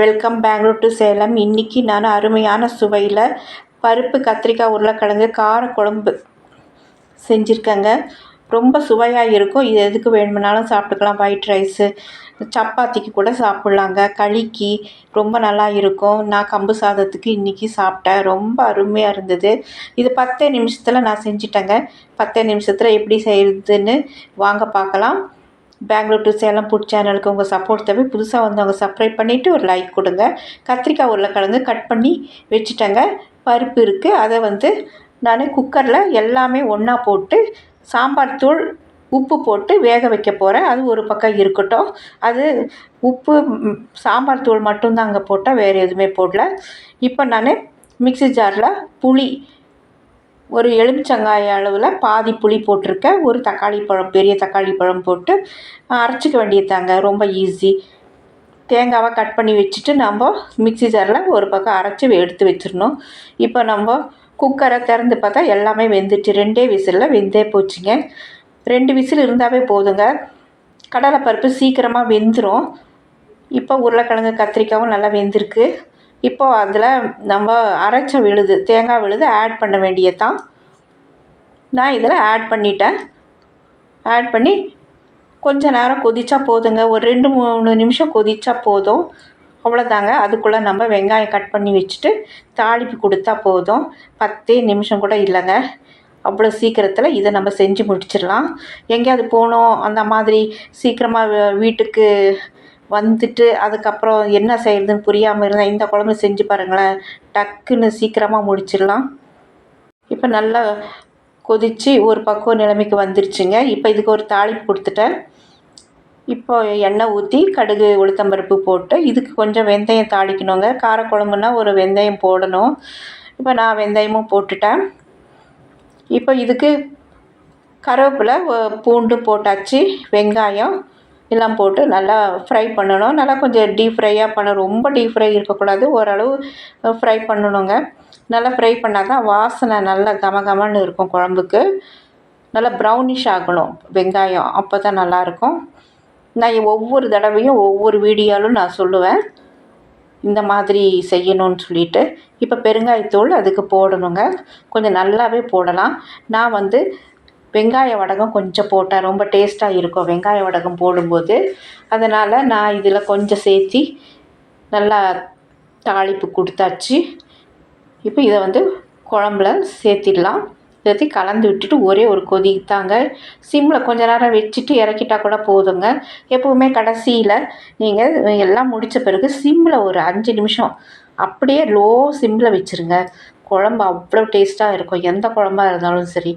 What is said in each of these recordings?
Welcome Bangalore to Salem இன்றைக்கி நான் அருமையான சுவையில் பருப்பு கத்திரிக்காய் உருளைக்கிழங்கு காரக்குழம்பு செஞ்சுருக்கேங்க. ரொம்ப சுவையாக இருக்கும். இது எதுக்கு வேணுமுனாலும் சாப்பிட்டுக்கலாம். ஒயிட் ரைஸு சப்பாத்திக்கு கூட சாப்பிட்லாங்க. களிக்கு ரொம்ப நல்லா இருக்கும். நான் கம்பு சாதத்துக்கு இன்றைக்கி சாப்பிட்டேன். ரொம்ப அருமையாக இருந்தது. இது பத்தே நிமிஷத்தில் நான் செஞ்சிட்டேங்க. பத்தே நிமிஷத்தில் எப்படி செய்கிறதுன்னு வாங்க பார்க்கலாம். பெங்களூர் டு சேலம் ஃபுட் சேனலுக்கு உங்கள் சப்போர்ட் தேவை. புதுசாக வந்தவங்க சப்ஸ்கிரைப் பண்ணிவிட்டு ஒரு லைக் கொடுங்க. கத்திரிக்காய் உருளைக்கிழங்கு கட் பண்ணி வச்சுட்டேங்க. பருப்பு இருக்குது அதை வந்து நான் குக்கரில் எல்லாமே ஒன்றா போட்டு சாம்பார் தூள் உப்பு போட்டு வேக வைக்க போகிறேன் அது ஒரு பக்கம் இருக்கட்டும். அது உப்பு சாம்பார் தூள் மட்டும்தாங்க போட்டால் வேறு எதுவுமே போடல. இப்போ நான் மிக்ஸி ஜாரில் புளி ஒரு எலுமிச்சங்காய அளவில் பாதி புளி போட்டிருக்கேன் ஒரு தக்காளி பழம் பெரிய தக்காளி பழம் போட்டு அரைச்சிக்க வேண்டியதாங்க ரொம்ப ஈஸி தேங்காவை கட் பண்ணி வச்சுட்டு நம்ம மிக்ஸி ஜாரில் ஒரு பக்கம் அரைச்சி எடுத்து வச்சிடணும். இப்போ நம்ம குக்கரை திறந்து பார்த்தா எல்லாமே வெந்துச்சு ரெண்டே விசிலில் வெந்தே போச்சுங்க. ரெண்டு விசில் இருந்தாவே போதுங்க. கடலைப்பருப்பு சீக்கிரமாக வெந்துடும் இப்போ உருளைக்கிழங்கு கத்திரிக்காயும் நல்லா வெந்திருக்கு. இப்போ அதில் நம்ம அரைச்ச விழுது தேங்காய் விழுது ஆட் பண்ண வேண்டியதுதான். நான் இதில் ஆட் பண்ணிட்டேன். ஆட் பண்ணி கொஞ்ச நேரம் கொதிச்சா போதுங்க. ஒரு ரெண்டு மூணு நிமிஷம் கொதிச்சா போதும். அவ்வளோதாங்க அதுக்குள்ளே நம்ம வெங்காயம் கட் பண்ணி வச்சுட்டு தாளிப்பு கொடுத்தா போதும். பத்தே நிமிஷம் கூட இல்லைங்க. அவ்வளோ சீக்கிரத்தில் இதை நம்ம செஞ்சு முடிச்சிடலாம். எங்கேயாவது போகணும் அந்த மாதிரி சீக்கிரமாக வீட்டுக்கு வந்துட்டு அதுக்கப்புறம் என்ன செய்கிறதுன்னு புரியாமல் இருந்தால் இந்த குழம்பு செஞ்சு பாருங்களேன். டக்குன்னு சீக்கிரமாக முடிச்சிடலாம். இப்போ நல்லா கொதித்து ஒரு பக்குவ நிலைமைக்கு வந்துருச்சுங்க. இப்போ இதுக்கு ஒரு தாளிப்பு கொடுத்துட்டேன். இப்போ எண்ணெய் ஊற்றி கடுகு உளுத்தம்பருப்பு போட்டு இதுக்கு கொஞ்சம் வெந்தயம் தாளிக்கணுங்க. காரக்குழம்புனா ஒரு வெந்தயம் போடணும். இப்போ நான் வெந்தயமும் போட்டுட்டேன். இப்போ இதுக்கு கருவேப்பிலை பூண்டு போட்டாச்சு வெங்காயம் எல்லாம் போட்டு நல்லா ஃப்ரை பண்ணணும். நல்லா கொஞ்சம் டீப் ஃப்ரையாக பண்ண ரொம்ப டீப் ஃப்ரை இருக்கக்கூடாது. ஓரளவு ஃப்ரை பண்ணணுங்க. நல்லா ஃப்ரை பண்ணால் தான் வாசனை நல்லா கம கமன்னு இருக்கும் குழம்புக்கு. நல்லா ப்ரௌனிஷ் ஆகணும். வெங்காயம் அப்போ தான் நல்லாயிருக்கும். நான் ஒவ்வொரு தடவையும் ஒவ்வொரு வீடியோலும் நான் சொல்லுவேன். இந்த மாதிரி செய்யணும்னு சொல்லிட்டு. இப்போ பெருங்காயத்தூள் அதுக்கு போடணுங்க. கொஞ்சம் நல்லாவே போடலாம். நான் வந்து வெங்காய வடகம் கொஞ்சம் போட்டேன் ரொம்ப டேஸ்ட்டாக இருக்கும். வெங்காய வடகம் போடும்போது. அதனால் நான் இதில் கொஞ்சம் சேர்த்தி நல்லா தாளிப்பு கொடுத்தாச்சு. இப்போ இதை வந்து குழம்புல சேர்த்திடலாம். சேர்த்து கலந்து விட்டுட்டு ஒரே ஒரு கொதி தாங்க சிம்மில் கொஞ்ச நேரம் வச்சுட்டு இறக்கிட்டா கூட போதுங்க. எப்போவுமே கடைசியில் நீங்கள் எல்லாம் முடித்த பிறகு சிம்மில் ஒரு அஞ்சு நிமிஷம் அப்படியே லோ சிம்மில் வச்சுருங்க. குழம்பு அவ்வளோ டேஸ்ட்டாக இருக்கும். எந்த குழம்பா இருந்தாலும் சரி.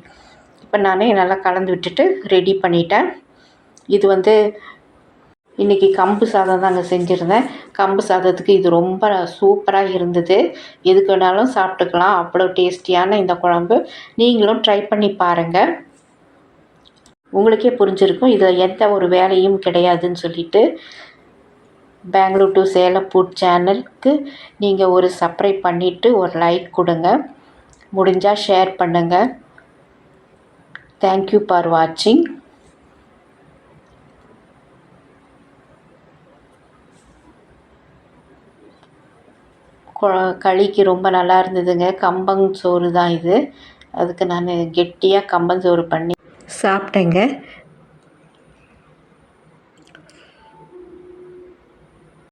இப்போ நானே நல்லா கலந்து விட்டுட்டு ரெடி பண்ணிட்டேன். இது வந்து இன்றைக்கி கம்பு சாதம் தாங்க செஞ்சுருந்தேன். கம்பு சாதத்துக்கு இது ரொம்ப சூப்பராக இருந்தது. எதுக்கு வேணாலும் சாப்பிட்டுக்கலாம். அவ்வளோ டேஸ்டியான இந்த குழம்பு. நீங்களும் ட்ரை பண்ணி பாருங்கள் உங்களுக்கே புரிஞ்சிருக்கும். இதில் எந்த ஒரு வேலையும் கிடையாதுன்னு சொல்லிட்டு பெங்களூர் டு சேலம் ஃபுட் சேனலுக்கு நீங்கள் ஒரு சப்ரை பண்ணிவிட்டு ஒரு லைக் கொடுங்க. முடிஞ்சால் ஷேர் பண்ணுங்கள் தேங்க்யூ ஃபார் வாட்சிங் கொ- களிக்கு ரொம்ப நல்லா இருந்ததுங்க. கம்பங் சோறு தான் இது. அதுக்கு நான் கெட்டியாக கம்பஞ்சோறு பண்ணி சாப்பிட்டேங்க